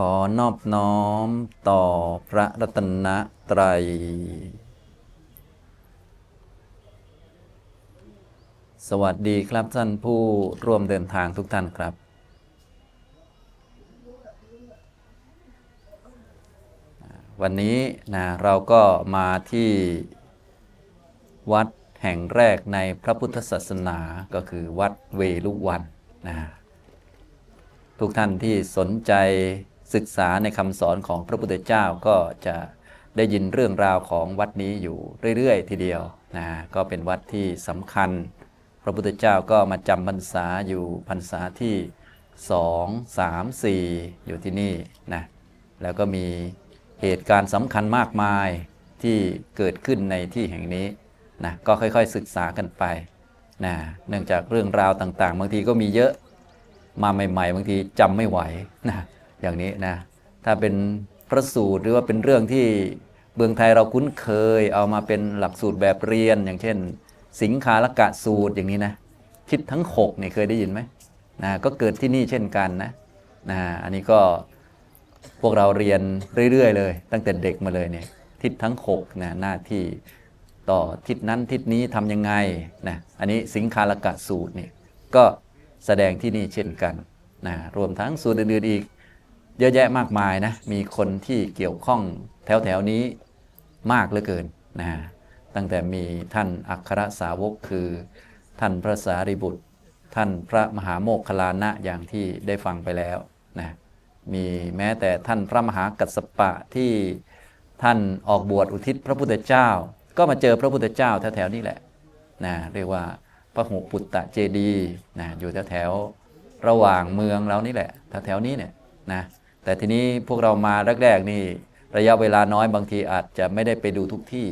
ขอนอบน้อมต่อพระรัตนตรัย สวัสดีครับท่านผู้ร่วมเดินทางทุกท่านครับ วันนี้นะเราก็มาที่วัดแห่งแรกในพระพุทธศาสนาก็คือวัดเวลุวันนะทุกท่านที่สนใจ ศึกษาในคำสอนของพระพุทธเจ้าก็จะได้ยินเรื่องราวของวัดนี้อยู่เรื่อย ๆ ทีเดียวนะก็เป็นวัดที่สำคัญ พระพุทธเจ้าก็มาจำพรรษาอยู่พรรษาที่2 3 4 อยู่ที่นี่นะแล้วก็มีเหตุการณ์สำคัญมากมายที่เกิดขึ้นในที่แห่งนี้นะก็ค่อยๆศึกษากันไปนะเนื่องจากเรื่องราวต่างๆ บางทีก็มีเยอะมาใหม่ ๆ บางทีจำไม่ไหวนะ อย่างนี้นะ ถ้าเป็นพระสูตรหรือว่าเป็นเรื่องที่เมืองไทยเราคุ้นเคยเอามาเป็นหลักสูตรแบบเรียน อย่างเช่น สิงคาลกะสูตรอย่างนี้นะทิศทั้งหกเนี่ยเคยได้ยินไหมนะก็เกิดที่นี่เช่นกันนะนะอันนี้ก็พวกเราเรียนเรื่อย ๆ เลย ตั้งแต่เด็กมาเลยเนี่ยทิศทั้งหกนะหน้าที่ต่อทิศนั้นทิศนี้ทำยังไงนะอันนี้สิงคาลกะสูตรเนี่ยก็แสดงที่นี่เช่นกันนะรวมทั้งสูตรอื่นๆอีก เยอะแยะมากมายนะ มีคนที่เกี่ยวข้องแถวๆนี้มากเหลือเกินนะตั้งแต่มีท่านอัครสาวกคือ ท่านพระสารีบุตร ท่านพระมหาโมคคลานะอย่างที่ได้ฟังไปแล้วนะมีแม้แต่ท่านพระมหากัสสปะที่ท่านออกบวชอุทิศพระพุทธเจ้า ก็มาเจอพระพุทธเจ้าแถวๆนี้แหละนะเรียกว่าพระหุปุตตะเจดีนะอยู่แถวๆระหว่างเมืองเรานี่แหละแถวๆนี้เนี่ยนะ แต่ทีนี้พวกเรามาแรกๆนี่ระยะเวลาน้อยบางทีอาจจะไม่ได้ไปดูทุกที่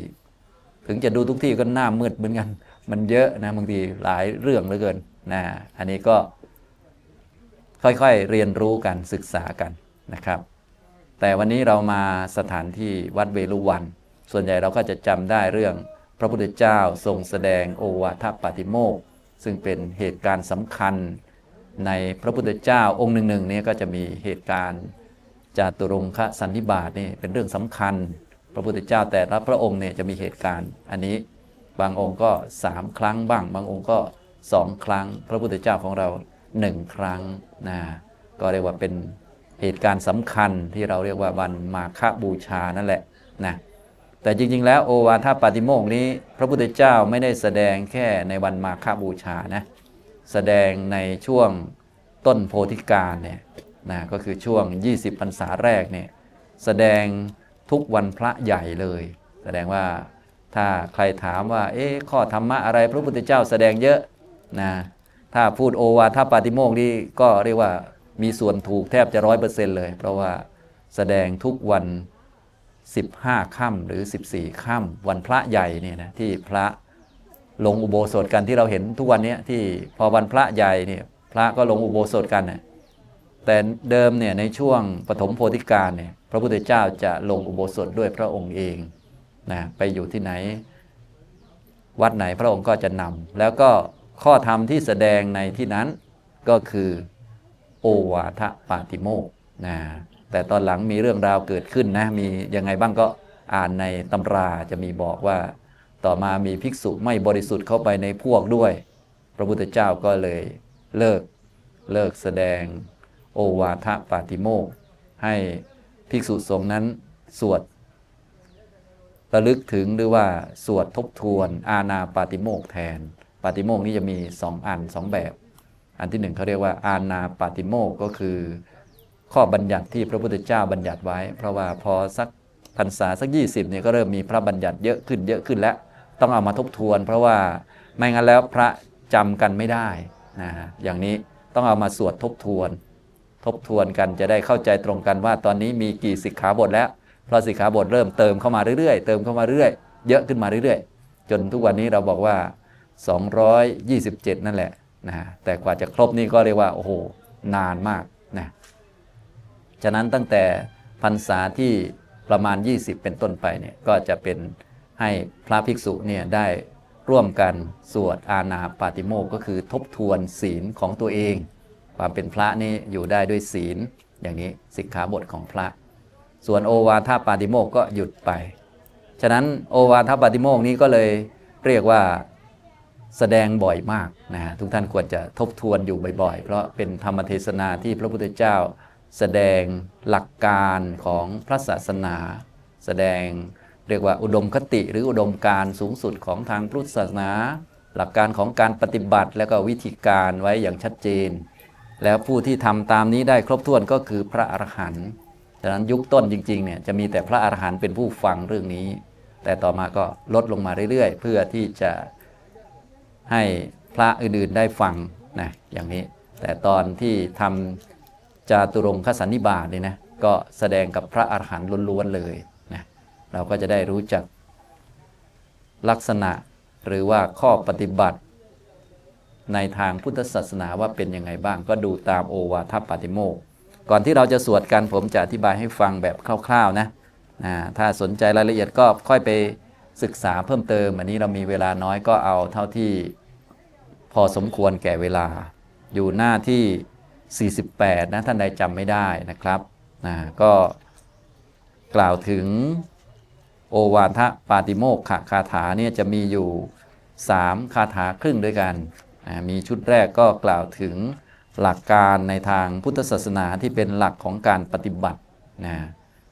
ถึงจะดูทุกที่ก็หน้ามืดเหมือนกัน มันเยอะนะบางทีหลายเรื่องเหลือเกินนะอันนี้ก็ค่อยๆเรียนรู้กันศึกษากันนะครับ แต่วันนี้เรามาสถานที่วัดเวลุวัน ส่วนใหญ่เราก็จะจำได้เรื่องพระพุทธเจ้าทรงแสดงโอวาทปาติโมกซึ่งเป็นเหตุการณ์สำคัญในพระพุทธเจ้าองค์หนึ่งๆนี้ก็จะมีเหตุการณ์ จาตุรงคสันนิบาตนี่เป็นเรื่องสำคัญ พระพุทธเจ้าแต่ละพระองค์เนี่ยจะมีเหตุการณ์ อันนี้บางองค์ก็สามครั้งบ้าง บางองค์ก็สองครั้ง พระพุทธเจ้าของเราหนึ่งครั้งนะก็เรียกว่าเป็นเหตุการณ์สำคัญที่เราเรียกว่าวันมาฆบูชานั่นแหละนะแต่จริงๆ แล้วโอวาทปาติโมกนี้ พระพุทธเจ้าไม่ได้แสดงแค่ในวันมาฆบูชานะแสดงในช่วงต้นโพธิกาลเนี่ย นะก็คือช่วง 20พรรษาแรกเนี่ยแสดงทุกวันพระใหญ่เลย แสดงว่าถ้าใครถามว่าเอ๊ะข้อธรรมะอะไรพระพุทธเจ้าแสดงเยอะนะถ้าพูดโอวาทปาติโมกนี่ก็เรียกว่ามีส่วนถูกแทบจะร้อยเปอร์เซ็นต์เลย เพราะว่าแสดงทุกวัน 15ค่ำหรือ 14ค่ำวันพระใหญ่เนี่ยนะที่พระลงอุโบสถกันที่เราเห็นทุกวันนี้ที่พอวันพระใหญ่เนี่ยพระก็ลงอุโบสถกันนะ แต่เดิมเนี่ยในช่วงปฐมโพธิกาลเนี่ยพระพุทธเจ้าจะลงอุโบสถด้วยพระองค์เองนะไปอยู่ที่ไหน วัดไหนพระองค์ก็จะนำแล้วก็ข้อธรรมที่แสดงในที่นั้นก็คือโอวาทปาติโมกนะแต่ตอนหลังมีเรื่องราวเกิดขึ้นนะมียังไงบ้างก็อ่านในตำราจะมีบอกว่า ต่อมามีภิกษุไม่บริสุทธิ์เข้าไปในพวกด้วย พระพุทธเจ้าก็เลยเลิกเลิกแสดง โอวาทปาติโมกให้ภิกษุสงฆ์นั้นสวดระลึกถึงหรือว่าสวดทบทวน อาณาปาติโมกแทน ปาติโมกนี้จะมีสองอันสองแบบ อันที่หนึ่งเขาเรียกว่าอาณาปาติโมกก็คือ ข้อบัญญัติที่พระพุทธเจ้าบัญญัติไว้ เพราะว่าพอสักพรรษาสัก 20เนี่ยก็เริ่มมีพระบัญญัติเยอะขึ้นเยอะขึ้นแล้วต้องเอามาทบทวน เพราะว่าไม่งั้นแล้วพระจำกันไม่ได้นะฮะอย่างนี้ต้องเอามาสวดทบทวน ทบทวนกันจะได้เข้าใจตรงกันว่าตอนนี้มีกี่สิกขาบทแล้ว เพราะสิกขาบทเริ่มเติมเข้ามาเรื่อยๆ เติมเข้ามาเรื่อยๆ เยอะขึ้นมาเรื่อยๆ จนทุกวันนี้เราบอกว่า 227 นั่นแหละนะแต่กว่าจะครบนี่ก็เรียกว่าโอ้โหนานมากนะฉะนั้นตั้งแต่พรรษาที่ประมาณ 20 เป็นต้นไปเนี่ยก็จะเป็นให้พระภิกษุเนี่ยได้ร่วมกันสวดอาณาปาติโมกก็คือทบทวนศีลของตัวเอง ความเป็นพระนี่อยู่ได้ด้วยศีล อย่างนี้สิกขาบทของพระ ส่วนโอวาทปาติโมกก็หยุดไป ฉะนั้นโอวาทปาติโมกนี้ก็เลยเรียกว่าแสดงบ่อยมากนะฮะทุกท่านควรจะทบทวนอยู่บ่อยๆ เพราะเป็นธรรมเทศนาที่พระพุทธเจ้า แสดงหลักการของพระศาสนา แสดงเรียกว่าอุดมคติหรืออุดมการสูงสุดของทางพุทธศาสนา หลักการของการปฏิบัติและก็วิธีการไว้อย่างชัดเจน แล้วผู้ที่ทำตามนี้ได้ครบถ้วนก็คือพระอรหันต์ดังนั้นยุคต้นจริงๆเนี่ยจะมีแต่พระอรหันต์เป็นผู้ฟังเรื่องนี้ แต่ต่อมาก็ลดลงมาเรื่อยๆ เพื่อที่จะให้พระอื่นๆได้ฟังนะอย่างนี้ แต่ตอนที่ทำจาตุรงคสันนิบาตเนี่ยนะก็แสดงกับพระอรหันต์ล้วนๆเลยนะเราก็จะได้รู้จักลักษณะหรือว่าข้อปฏิบัติ ในทางพุทธศาสนาว่าเป็นยังไงบ้าง ก็ดูตามโอวาทปาติโมกก่อนที่เราจะสวดกันผมจะอธิบายให้ฟังแบบคร่าวๆนะถ้าสนใจรายละเอียดก็ค่อยไปศึกษาเพิ่มเติม อันนี้เรามีเวลาน้อยก็เอาเท่าที่พอสมควรแก่เวลา อยู่หน้าที่ 48 นะท่านใดจำไม่ได้นะครับนะก็กล่าวถึงโอวาทปาติโมกขคาถาเนี่ยจะมีอยู่ 3 คาถาครึ่งด้วยกัน อ่ามีชุดแรกก็กล่าวถึงหลักการในทางพุทธศาสนาที่เป็นหลักของการปฏิบัตินะ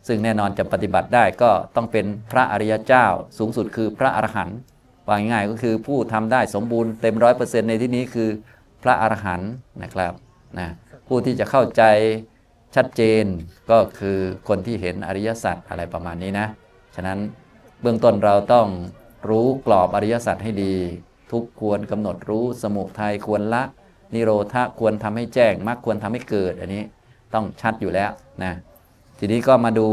ซึ่งแน่นอนจะปฏิบัติได้ก็ต้องเป็นพระอริยเจ้า สูงสุดคือพระอรหันต์ว่าง่ายก็คือผู้ทำได้สมบูรณ์เต็มร้อยเปอร์เซ็นต์ในที่นี้คือพระอรหันต์นะครับนะผู้ที่จะเข้าใจชัดเจนก็คือคนที่เห็นอริยสัจอะไรประมาณนี้นะ ฉะนั้นเบื้องต้นเราต้องรู้กรอบอริยสัจให้ดี ทุกควรกำหนดรู้สมุทัยควรละ นิโรธาควรทำให้แจ้งมรรคควรทำให้เกิด อันนี้ต้องชัดอยู่แล้วนะทีนี้ก็มาดู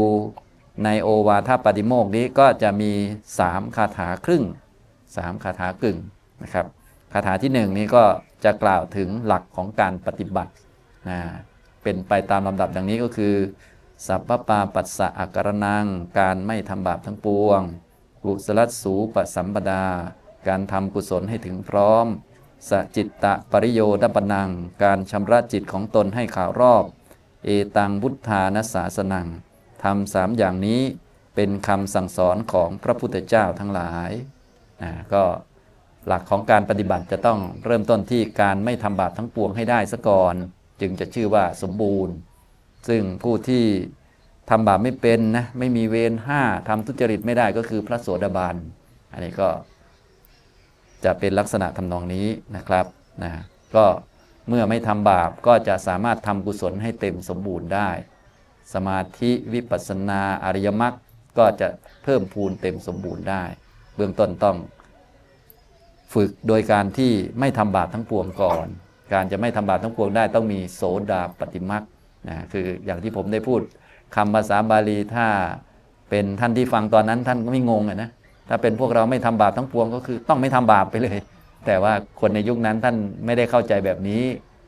ในโอวาทปาติโมกนี้ก็จะมี 3 คาถาครึ่ง 3 คาถากึ่งนะครับคาถาที่ 1 นี้ก็จะกล่าวถึงหลักของการปฏิบัตินะเป็นไปตามลำดับดังนี้ก็คือ สัพพปาปัสสะอาการนัง การไม่ทำบาปทั้งปวง กุศลสูปสัมปดา การทำกุศลให้ถึงพร้อม สจิตตะปริโยดปนัง การชำระจิตของตนให้ข่าวรอบ เอตังบุทธานัสสาสนังทำสามอย่างนี้เป็นคำสั่งสอนของพระพุทธเจ้าทั้งหลายนะก็หลักของการปฏิบัติจะต้องเริ่มต้นที่การไม่ทำบาปทั้งปวงให้ได้ซะก่อน จึงจะชื่อว่าสมบูรณ์ ซึ่งผู้ที่ทำบาปไม่เป็นนะไม่มีเวรห้าทำทุจริตไม่ได้ก็คือพระโสดาบัน อันนี้ก็ จะเป็นลักษณะทำนองนี้นะครับนะก็เมื่อไม่ทำบาปก็จะสามารถทำกุศลให้เต็มสมบูรณ์ได้ สมาธิวิปัสสนาอริยมรรคก็จะเพิ่มพูนเต็มสมบูรณ์ได้ เบื้องต้นต้อง ฝึกโดยการที่ไม่ทำบาปทั้งปวงก่อน การจะไม่ทำบาปทั้งปวงได้ต้องมีโสดาปฏิมักนะคืออย่างที่ผมได้พูดคำภาษาบาลีถ้าเป็นท่านที่ฟังตอนนั้นท่านก็ไม่งงอะนะ ถ้าเป็นพวกเราไม่ทำบาปทั้งปวงก็คือต้องไม่ทำบาปไปเลย แต่ว่าคนในยุคนั้นท่านไม่ได้เข้าใจแบบนี้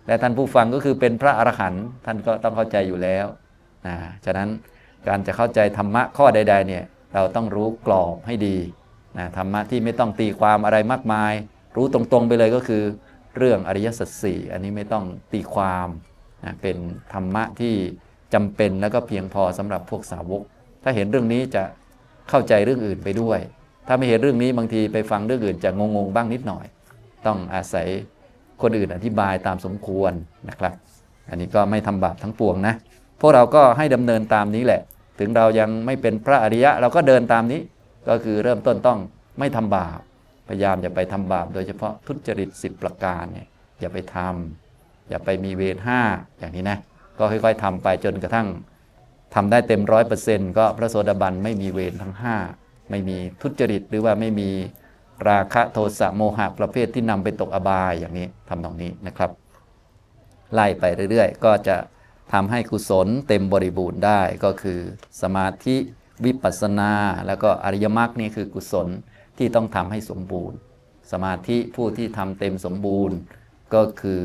และท่านผู้ฟังก็คือเป็นพระอรหันต์ท่านก็ต้องเข้าใจอยู่แล้วนะฉะนั้นการจะเข้าใจธรรมะข้อใด ๆ เนี่ยเราต้องรู้กรอบให้ดีนะธรรมะที่ไม่ต้องตีความอะไรมากมาย รู้ตรงๆไปเลยก็คือ เรื่องอริยสัจสี่อันนี้ไม่ต้องตีความนะเป็นธรรมะที่จำเป็นแล้วก็เพียงพอสำหรับพวกสาวก ถ้าเห็นเรื่องนี้จะเข้าใจเรื่องอื่นไปด้วย ถ้าไม่เห็นเรื่องนี้บางทีไปฟังเรื่องอื่นจะงงๆบ้างนิดหน่อย ต้องอาศัยคนอื่นอธิบายตามสมควรนะครับ อันนี้ก็ไม่ทำบาปทั้งปวงนะ พวกเราก็ให้ดำเนินตามนี้แหละ ถึงเรายังไม่เป็นพระอริยะเราก็เดินตามนี้ ก็คือเริ่มต้นต้องไม่ทำบาป พยายามอย่าไปทำบาป โดยเฉพาะทุจริตสิบประการเนี่ยอย่าไปทำอย่าไปมีเวรห้าอย่างนี้นะ ก็ค่อยๆทำไปจนกระทั่งทำได้เต็มร้อยเปอร์เซ็นต์ก็พระโสดาบันไม่มีเวรทั้งห้า ไม่มีทุจริตหรือว่าไม่มีราคะโทสะโมหะประเภทที่นำไปตกอบายอย่างนี้ทำตรงนี้นะครับ ไล่ไปเรื่อยๆ ก็จะทำให้กุศลเต็มบริบูรณ์ได้ก็คือ สมาธิวิปัสสนา แล้วก็อริยมรรคนี่คือกุศลที่ต้องทำให้สมบูรณ์ สมาธิผู้ที่ทำเต็มสมบูรณ์ ก็คือ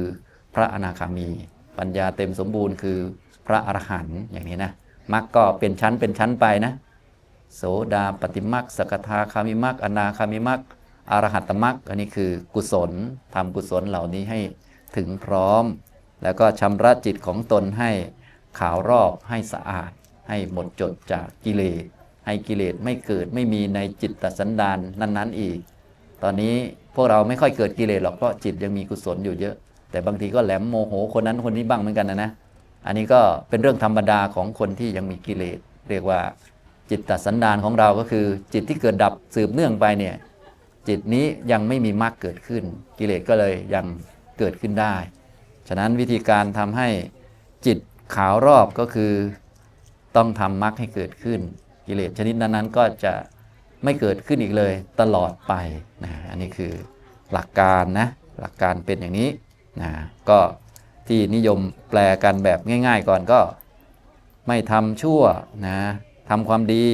พระอนาคามี ปัญญาเต็มสมบูรณ์ คือพระอรหันต์อย่างนี้นะมรรคก็เป็นชั้นเป็นชั้นไปนะ โสดาปฏิมักสกทาคามิมักอนาคามิมักอรหัตมักอันนี้คือกุศลทำกุศลเหล่านี้ให้ถึงพร้อม แล้วก็ชำระจิตของตนให้ขาวรอบให้สะอาด ให้หมดจดจากกิเลสให้กิเลสไม่เกิดไม่มีในจิตตสันดานนั้น ๆ อีก ตอนนี้พวกเราไม่ค่อยเกิดกิเลสหรอกเพราะจิตยังมีกุศลอยู่เยอะ แต่บางทีก็แหลมโมโหคนนั้นคนนี้บ้างเหมือนกันนะนะ อันนี้ก็เป็นเรื่องธรรมดาของคนที่ยังมีกิเลสเรียกว่า จิตตสันดานของเราก็คือ จิตที่เกิดดับสืบเนื่องไปเนี่ยจิตนี้ยังไม่มีมรรคเกิดขึ้น กิเลสก็เลยยังเกิดขึ้นได้ ฉะนั้นวิธีการทำให้จิตขาวรอบก็คือ ต้องทำมรรคให้เกิดขึ้น กิเลสชนิดนั้นๆก็จะไม่เกิดขึ้นอีกเลยตลอดไปนะอันนี้คือหลักการนะหลักการเป็นอย่างนี้นะก็ที่นิยมแปลกันแบบง่าย ๆ ก่อนก็ไม่ทำชั่วนะ ทำความดี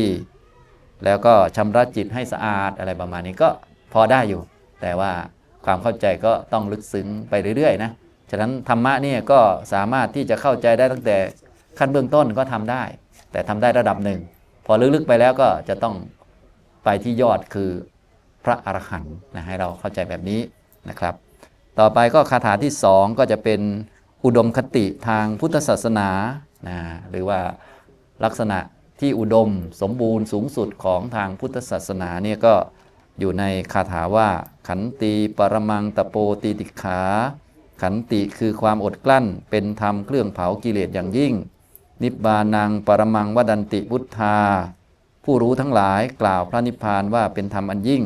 แล้วก็ชำระจิตให้สะอาดอะไรประมาณนี้ก็พอได้อยู่ แต่ว่าความเข้าใจก็ต้องลึกซึ้งไปเรื่อยๆนะฉะนั้นธรรมะเนี่ยก็สามารถที่จะเข้าใจได้ตั้งแต่ขั้นเบื้องต้นก็ทำได้ แต่ทำได้ระดับหนึ่ง พอลึกๆไปแล้วก็จะต้องไปที่ยอดคือพระอรหันต์นะให้เราเข้าใจแบบนี้นะครับ ต่อไปก็คาถาที่สองก็จะเป็นอุดมคติทางพุทธศาสนานะหรือว่าลักษณะ ที่อุดมสมบูรณ์สูงสุดของทางพุทธศาสนาเนี่ยก็อยู่ในคาถาว่า ขันติปรมังตะโปตีติขา ขันติคือความอดกลั้นเป็นธรรมเครื่องเผากิเลสอย่างยิ่ง นิบานังปรมังวดันติพุทธา ผู้รู้ทั้งหลายกล่าวพระนิพพานว่าเป็นธรรมอันยิ่ง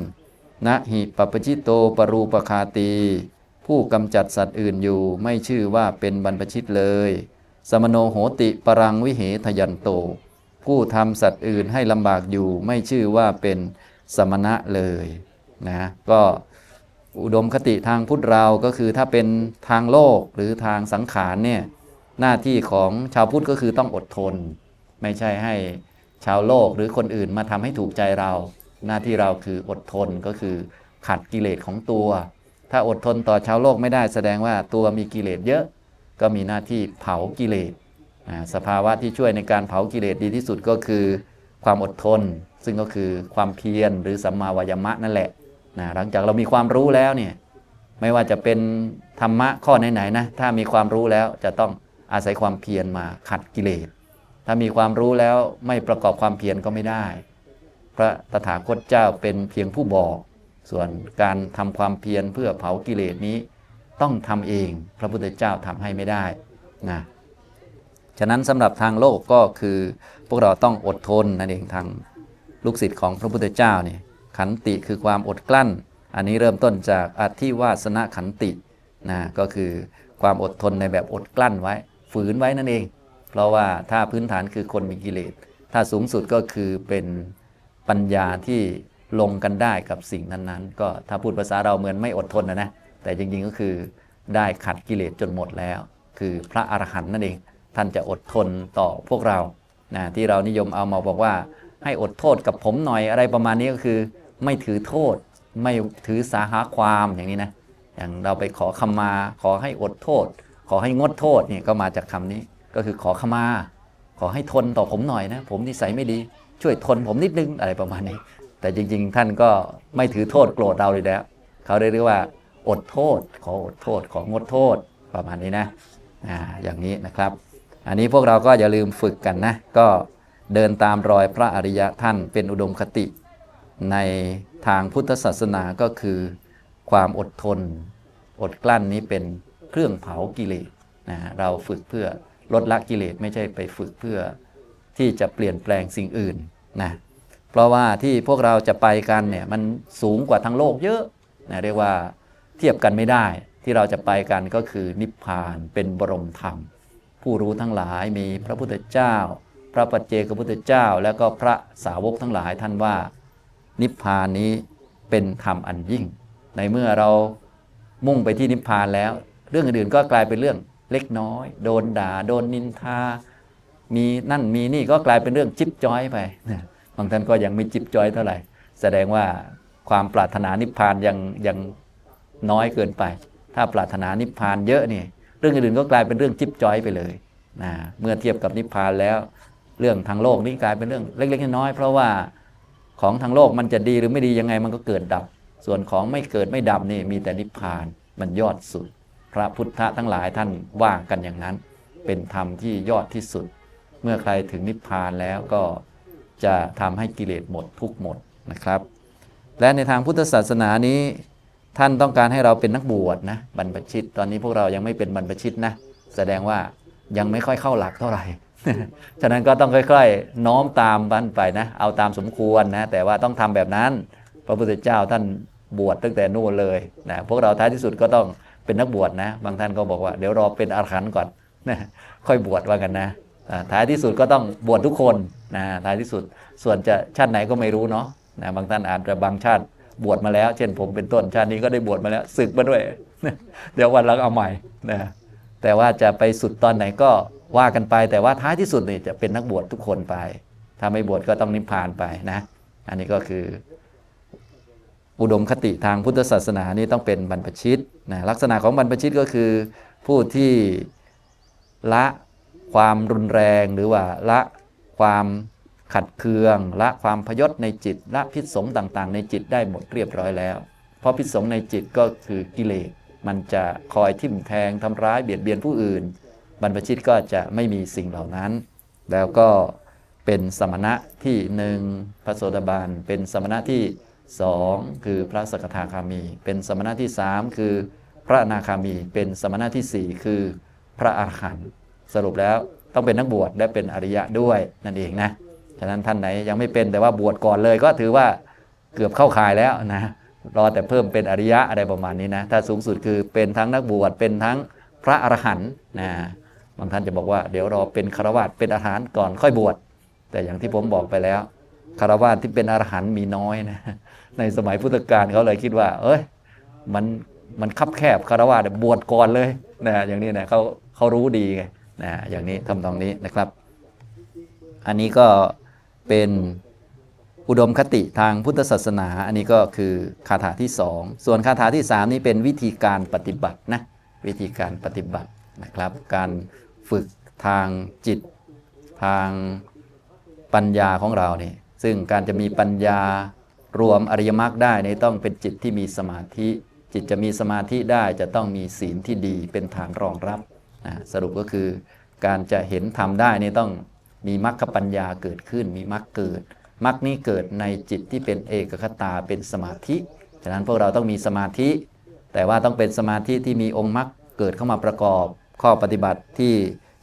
นะหิปปชิตโตปรูปคาตี ผู้กำจัดสัตว์อื่นอยู่ไม่ชื่อว่าเป็นบรรพชิตเลย สมโนโหติปรังวิเหทยันโต ผู้ทำสัตว์อื่นให้ลำบากอยู่ไม่ชื่อว่าเป็นสมณะเลยนะก็อุดมคติทางพุทธเราก็คือถ้าเป็นทางโลกหรือทางสังขารเนี่ยหน้าที่ของชาวพุทธก็คือต้องอดทน ไม่ใช่ให้ชาวโลกหรือคนอื่นมาทำให้ถูกใจเรา หน้าที่เราคืออดทนก็คือขัดกิเลสของตัว ถ้าอดทนต่อชาวโลกไม่ได้แสดงว่าตัวมีกิเลสเยอะ ก็มีหน้าที่เผากิเลส สภาวะที่ช่วยในการเผากิเลสดีที่สุดก็คือความอดทน ซึ่งก็คือความเพียรหรือสัมมาวายมะนั่นแหละนะหลังจากเรามีความรู้แล้วเนี่ยไม่ว่าจะเป็นธรรมะข้อไหนๆนะถ้ามีความรู้แล้วจะต้องอาศัยความเพียรมาขัดกิเลส ถ้ามีความรู้แล้วไม่ประกอบความเพียรก็ไม่ได้ พระตถาคตเจ้าเป็นเพียงผู้บอก ส่วนการทำความเพียรเพื่อเผากิเลสนี้ ต้องทำเอง พระพุทธเจ้าทำให้ไม่ได้นะ ฉะนั้นสำหรับทางโลกก็คือพวกเราต้องอดทนนั่นเองทางลูกศิษย์ของพระพุทธเจ้าเนี่ยขันติคือความอดกลั้น อันนี้เริ่มต้นจากอธิวาสนขันตินะก็คือความอดทนในแบบอดกลั้นไว้ ฝืนไว้นั่นเอง เพราะว่าถ้าพื้นฐานคือคนมีกิเลส ถ้าสูงสุดก็คือเป็นปัญญาที่ลงกันได้กับสิ่งนั้นๆ ก็ถ้าพูดภาษาเราเหมือนไม่อดทนนะนะแต่จริงๆก็คือได้ขัดกิเลสจนหมดแล้ว คือพระอรหันต์นั่นเอง ท่านจะอดทนต่อพวกเรานะที่เรานิยมเอามาบอกว่า ให้อดโทษกับผมหน่อยอะไรประมาณนี้ก็คือ ไม่ถือโทษ ไม่ถือสาหาความอย่างนี้นะอย่างเราไปขอขมา ขอให้อดโทษ ขอให้งดโทษเนี่ยก็มาจากคำนี้ก็คือขอขมา ขอให้ทนต่อผมหน่อยนะ ผมนิสัยไม่ดี ช่วยทนผมนิดนึงอะไรประมาณนี้ แต่จริง ๆ ท่านก็ไม่ถือโทษโกรธเราเลยแล้วเขาเรียกว่า อดโทษ ขออดโทษของงดโทษประมาณนี้นะอ่าอย่างนี้นะครับ อันนี้พวกเราก็อย่าลืมฝึกกันนะ ก็เดินตามรอยพระอริยะท่านเป็นอุดมคติ ในทางพุทธศาสนาก็คือ ความอดทน อดกลั้นนี้เป็นเครื่องเผากิเลสนะเราฝึกเพื่อลดละกิเลสไม่ใช่ไปฝึกเพื่อที่จะเปลี่ยนแปลงสิ่งอื่นนะเพราะว่าที่พวกเราจะไปกันเนี่ยมันสูงกว่าทั้งโลกเยอะนะเรียกว่าเทียบกันไม่ได้ที่เราจะไปกันก็คือนิพพานเป็นบรมธรรม ผู้รู้ทั้งหลายมีพระพุทธเจ้า พระปัจเจกพุทธเจ้า แล้วก็พระสาวกทั้งหลายท่านว่า นิพพานนี้เป็นธรรมอันยิ่ง ในเมื่อเรามุ่งไปที่นิพพานแล้ว เรื่องอื่นก็กลายเป็นเรื่องเล็กน้อย โดนด่า โดนนินทา มีนั่นมีนี่ก็กลายเป็นเรื่องจิ๊บจ้อยไปบางท่านก็ยังไม่จิ๊บจ้อยเท่าไหร่ แสดงว่าความปรารถนานิพพานยังยังน้อยเกินไป ถ้าปรารถนานิพพานเยอะนี่ รื่องอื่นก็กลายเป็นเรื่องจิ๊บจ้อยไปเลยนะเมื่อเทียบกับนิพพานแล้ว เรื่องทางโลกนี่กลายเป็นเรื่องเล็กๆน้อยๆเพราะว่าของทางโลกมันจะดีหรือไม่ดียังไงมันก็เกิดดับ ส่วนของไม่เกิดไม่ดับนี่มีแต่นิพพานมันยอดสุด พระพุทธะทั้งหลายท่านว่ากันอย่างนั้น เป็นธรรมที่ยอดที่สุด เมื่อใครถึงนิพพานแล้วก็จะทำให้กิเลสหมดทุกหมดนะครับ และในทางพุทธศาสนานี้ ท่านต้องการให้เราเป็นนักบวชนะบรรพชิต ตอนนี้พวกเรายังไม่เป็นบรรพชิตนะ แสดงว่ายังไม่ค่อยเข้าหลักเท่าไหร่ ฉะนั้นก็ต้องค่อยๆ น้อมตามบันไปนะ เอาตามสมควรนะ แต่ว่าต้องทำแบบนั้น พระพุทธเจ้าท่านบวชตั้งแต่นู่นเลยนะพวกเราท้ายที่สุดก็ต้องเป็นนักบวชนะ บางท่านก็บอกว่าเดี๋ยวรอเป็นอรหันต์ก่อนนะค่อยบวชว่ากันนะท้ายที่สุดก็ต้องบวชทุกคนนะท้ายที่สุดส่วนจะชาติไหนก็ไม่รู้เนาะนะบางท่านอาจจะบางชาติ บวชมาแล้ว เช่นผมเป็นต้นชาตินี้ก็ได้บวชมาแล้วศึกมาด้วย เดี๋ยววันหลังเอาใหม่นะแต่ว่าจะไปสุดตอนไหนก็ว่ากันไปแต่ว่าท้ายที่สุดนี่จะเป็นนักบวชทุกคนไปถ้าไม่บวชก็ต้องนิพพานไปนะ อันนี้ก็คือ อุดมคติทางพุทธศาสนานี่ต้องเป็นบรรพชิตนะลักษณะของบรรพชิตก็คือ ผู้ที่ละความรุนแรงหรือว่าละความ ขัดเคืองละความพยศในจิตละพิษสงต่างๆ ในจิตได้หมดเรียบร้อยแล้ว เพราะพิษสงในจิตก็คือกิเลสมันจะคอยทิ่มแทงทำร้ายเบียดเบียนผู้อื่น บรรพชิตก็จะไม่มีสิ่งเหล่านั้น แล้วก็เป็นสมณะที่หนึ่งพระโสดาบันเป็นสมณะที่สองคือพระสกทาคามี เป็นสมณะที่สามคือพระอนาคามี เป็นสมณะที่สี่คือพระอรหันต์สรุปแล้วต้องเป็นนักบวชและเป็นอริยะด้วยนั่นเองนะ ฉะนั้นท่านไหนยังไม่เป็นแต่ว่าบวชก่อนเลยก็ถือว่าเกือบเข้าข่ายแล้วนะรอแต่เพิ่มเป็นอริยะอะไรประมาณนี้นะ ถ้าสูงสุดคือเป็นทั้งนักบวชเป็นทั้งพระอรหันต์นะบางท่านจะบอกว่าเดี๋ยวรอเป็นฆราวาสเป็นอรหันต์ก่อนค่อยบวชแต่อย่างที่ผมบอกไปแล้วคารวาสที่เป็นอรหันต์มีน้อยนะในสมัยพุทธกาลเขาเลยคิดว่า เอ้ยมันมันคับแคบคารวาสบวชก่อนเลยนะอย่างนี้นะเขาเขารู้ดีไงนะอย่างนี้ทำตรงนี้นะครับ อันนี้ก็ เป็นอุดมคติทางพุทธศาสนา อันนี้ก็คือคาถาที่สองส่วนคาถาที่สามนี้เป็นวิธีการปฏิบัตินะวิธีการปฏิบัตินะครับ การฝึกทางจิต ทางปัญญาของเราเนี่ยซึ่งการจะมีปัญญารวมอริยมรรคได้นี่ต้องเป็นจิตที่มีสมาธิ จิตจะมีสมาธิได้จะต้องมีศีลที่ดีเป็นฐานรองรับนะสรุปก็คือการจะเห็นธรรมได้นี่ต้อง มีมรรคปัญญาเกิดขึ้น มีมรรคเกิดมรรคนี้เกิดในจิตที่เป็นเอกคตาเป็นสมาธิ ฉะนั้นพวกเราต้องมีสมาธิ แต่ว่าต้องเป็นสมาธิที่มีองค์มรรคเกิดเข้ามาประกอบ ข้อปฏิบัติที่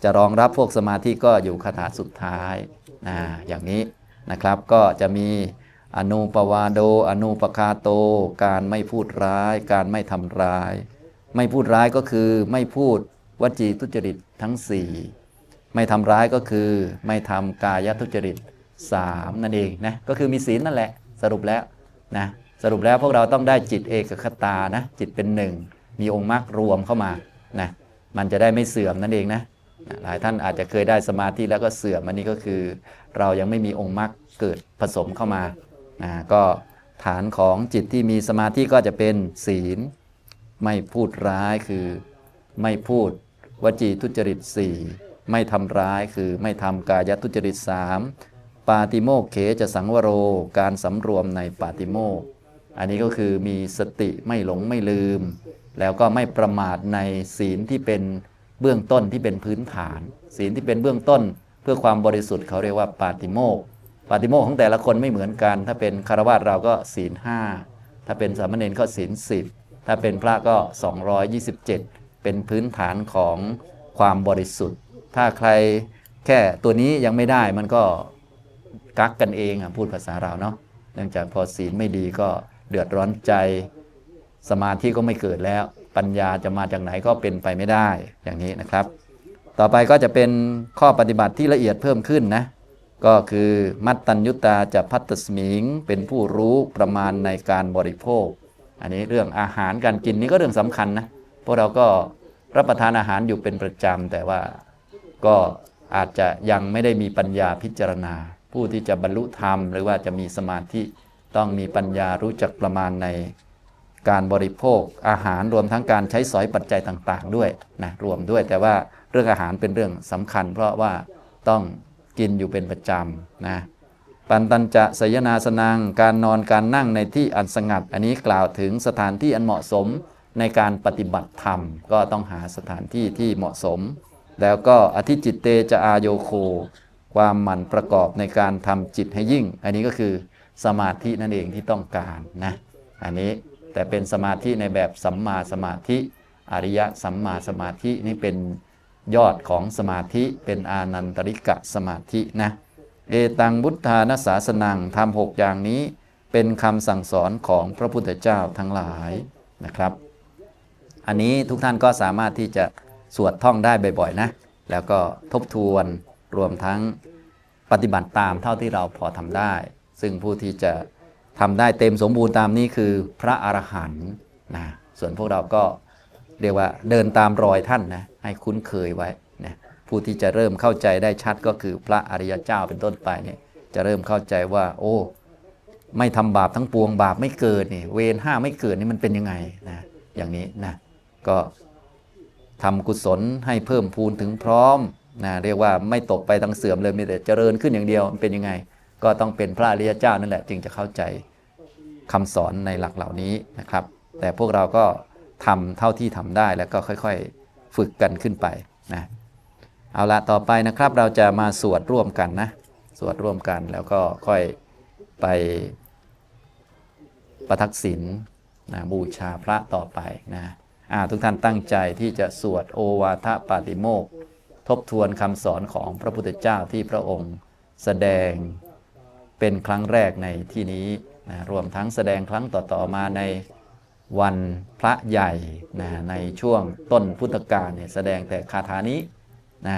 จะรองรับพวกสมาธิก็อยู่คาถาสุดท้ายนะอย่างนี้นะครับก็จะมีอนุปวาโด อนุปคาโต การไม่พูดร้าย การไม่ทำร้าย ไม่พูดร้ายก็คือไม่พูดวจีทุจริตทั้ง4 ไม่ทำร้ายก็คือไม่ทำกายทุจริต 3 นั่นเองนะก็คือมีศีลนั่นแหละสรุปแล้วนะสรุปแล้วพวกเราต้องได้จิตเอกคตานะจิตเป็นหนึ่งมีองค์มรรครวมเข้ามานะมันจะได้ไม่เสื่อมนั่นเองนะหลายท่านอาจจะเคยได้สมาธิแล้วก็เสื่อมอันนี้ก็คือ เรายังไม่มีองค์มรรคเกิดผสมเข้ามานะก็ฐานของจิตที่มีสมาธิก็จะเป็นศีล ไม่พูดร้ายคือไม่พูดวจีทุจริต4 ไม่ทำร้ายคือไม่ทำกายทุจริต3ปาติโมกเขจะสังวโร การสำรวมในปาติโมก อันนี้ก็คือมีสติไม่หลงไม่ลืม แล้วก็ไม่ประมาทในศีลที่เป็นเบื้องต้นที่เป็นพื้นฐาน ศีลที่เป็นเบื้องต้น เพื่อความบริสุทธิ์เขาเรียกว่าปาติโมกปาติโมกข์ของแต่ละคนไม่เหมือนกัน ถ้าเป็นคารวะเราก็ศีลห้าถ้าเป็นสามเณรก็ศีลสิบถ้าเป็นพระก็ 227 เป็นพื้นฐานของความบริสุทธิ์ ถ้าใครแค่ตัวนี้ยังไม่ได้มันก็กักกันเองพูดภาษาเราเนาะเนื่องจากพอศีลไม่ดีก็เดือดร้อนใจ สมาธิก็ไม่เกิดแล้ว ปัญญาจะมาจากไหนก็เป็นไปไม่ได้อย่างนี้นะครับ ต่อไปก็จะเป็นข้อปฏิบัติที่ละเอียดเพิ่มขึ้นนะก็คือมัตตัญยุตาจะพัตตสมิง เป็นผู้รู้ประมาณในการบริโภค อันนี้เรื่องอาหารการกินนี่ก็เรื่องสำคัญนะพวกเราก็รับประทานอาหารอยู่เป็นประจำแต่ว่า ก็อาจจะยังไม่ได้มีปัญญาพิจารณา ผู้ที่จะบรรลุธรรม หรือว่าจะมีสมาธิต้องมีปัญญารู้จักประมาณในการบริโภคอาหารรวมทั้งการใช้สอยปัจจัยต่างๆ ด้วยนะรวมด้วยแต่ว่าเรื่องอาหารเป็นเรื่องสำคัญ เพราะว่าต้องกินอยู่เป็นประจำนะปันตัญจะสยนาสนังการนอนการนั่งในที่อันสงัด อันนี้กล่าวถึงสถานที่อันเหมาะสมในการปฏิบัติธรรม ก็ต้องหาสถานที่ที่เหมาะสม แล้วก็อธิจิตเตจะอาโยโค ความหมั่นประกอบในการทำจิตให้ยิ่ง อันนี้ก็คือสมาธินั่นเองที่ต้องการนะอันนี้แต่เป็นสมาธิในแบบสัมมาสมาธิอริยสัมมาสมาธินี่เป็นยอดของสมาธิเป็นอานันตริกะสมาธินะเอตังบุทธานาสาสนังทำหกอย่างนี้เป็นคำสั่งสอนของพระพุทธเจ้าทั้งหลายนะครับ อันนี้ทุกท่านก็สามารถที่จะ สวดท่องได้บ่อยๆนะ แล้วก็ทบทวนรวมทั้งปฏิบัติตามเท่าที่เราพอทำได้ ซึ่งผู้ที่จะทำได้เต็มสมบูรณ์ตามนี้คือพระอรหันต์นะส่วนพวกเราก็เรียกว่าเดินตามรอยท่านนะให้คุ้นเคยไว้นะผู้ที่จะเริ่มเข้าใจได้ชัดก็คือพระอริยเจ้าเป็นต้นไปเนี่ยจะเริ่มเข้าใจว่า โอ้ไม่ทำบาปทั้งปวงบาปไม่เกิดนี่เวรห้าไม่เกิดนี่มันเป็นยังไงนะอย่างนี้นะก็ ทำกุศลให้เพิ่มพูนถึงพร้อมนะเรียกว่าไม่ตกไปทางเสื่อมเลยมีแต่เจริญขึ้นอย่างเดียวมันเป็นยังไง ก็ต้องเป็นพระอริยเจ้านั่นแหละจึงจะเข้าใจคำสอนในหลักเหล่านี้นะครับ แต่พวกเราก็ทำเท่าที่ทำได้แล้วก็ค่อยๆฝึกกันขึ้นไปนะเอาละต่อไปนะครับเราจะมาสวดร่วมกันนะสวดร่วมกันแล้วก็ค่อยไปประทักษิณนะบูชาพระต่อไปนะ ทุกท่านตั้งใจที่จะสวดโอวาทปาติโมกทบทวนคำสอนของพระพุทธเจ้าที่พระองค์แสดงเป็นครั้งแรกในที่นี้นะรวมทั้งแสดงครั้งต่อๆมาในวันพระใหญ่นะในช่วงต้นพุทธกาลเนี่ยแสดงแต่คาถานี้นะ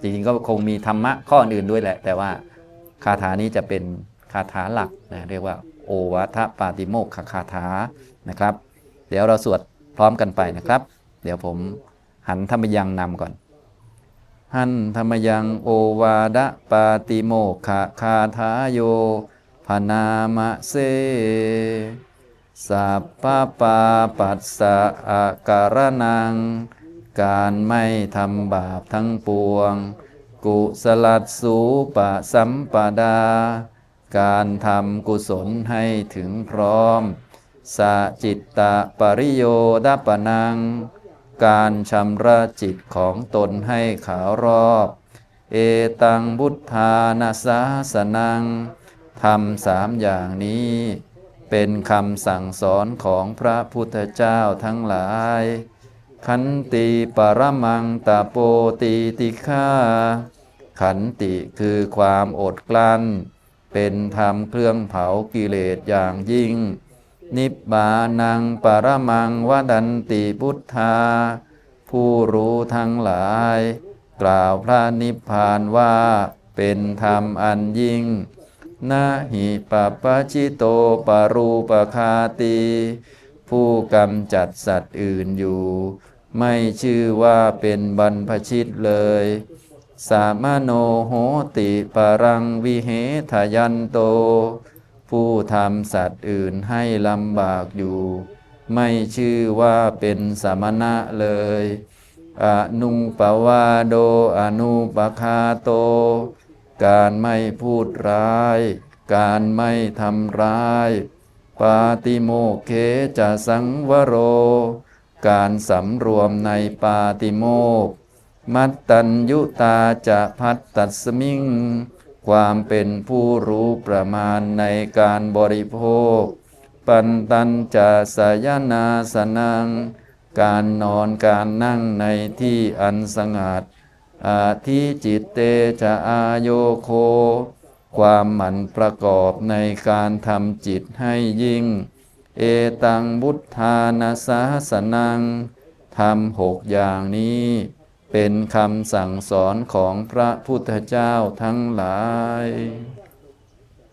จริงๆก็คงมีธรรมะข้ออื่นด้วยแหละ แต่ว่าคาถานี้จะเป็นคาถาหลักนะเรียกว่า โอวาทปาติโมกขคาถานะครับ เดี๋ยวเราสวด ร้อมกันไปนะครับ เดี๋ยวผมหันธรรมยังนำก่อน หันธรรมยังโอวาดปาติโมกขคาถาโยพนามะเซสัพพปาปัสสะอาการนัง การไม่ทำบาปทั้งปวง กุสลัดสูปะสัมปดา การทำกุศลให้ถึงพร้อม สจิตตะปริโยดปนัง การชำระจิตของตนให้ขาวรอบ เอตังบุทธานาสาสนังทำสามอย่างนี้ เป็นคำสั่งสอนของพระพุทธเจ้าทั้งหลาย ขันติปรมังตาโปติติฆาขันติคือความอดกลั้น เป็นธรรมเครื่องเผากิเลสอย่างยิ่ง นิบบานังปรมังวดันติพุทธา ผู้รู้ทั้งหลาย กล่าวพระนิพพานว่าเป็นธรรมอันยิ่งนาหิปปปชิโตปรูปคาตี ผู้กำจัดสัตว์อื่นอยู่ ไม่ชื่อว่าเป็นบรรพชิตเลย สามโนโหติปรังวิเหทยันโต ผู้ทำสัตว์อื่นให้ลำบากอยู่ ไม่ชื่อว่าเป็นสมณะเลย อนุปวาโดอนุปคาโต การไม่พูดร้าย การไม่ทำร้าย ปาติโมเคจะสังวโร การสำรวมในปาติโมก มัตตัญยุตาจะพัตตัสมิง ความเป็นผู้รู้ประมาณในการบริโภค ปันตันจะสยนาสนัง การนอนการนั่งในที่อันสงัด อาทิจิตเตจะอาโยโค ความหมั่นประกอบในการทำจิตให้ยิ่ง เอตังบุทธานาสาสนังทำหกอย่างนี้ เป็นคำสั่งสอนของพระพุทธเจ้าทั้งหลาย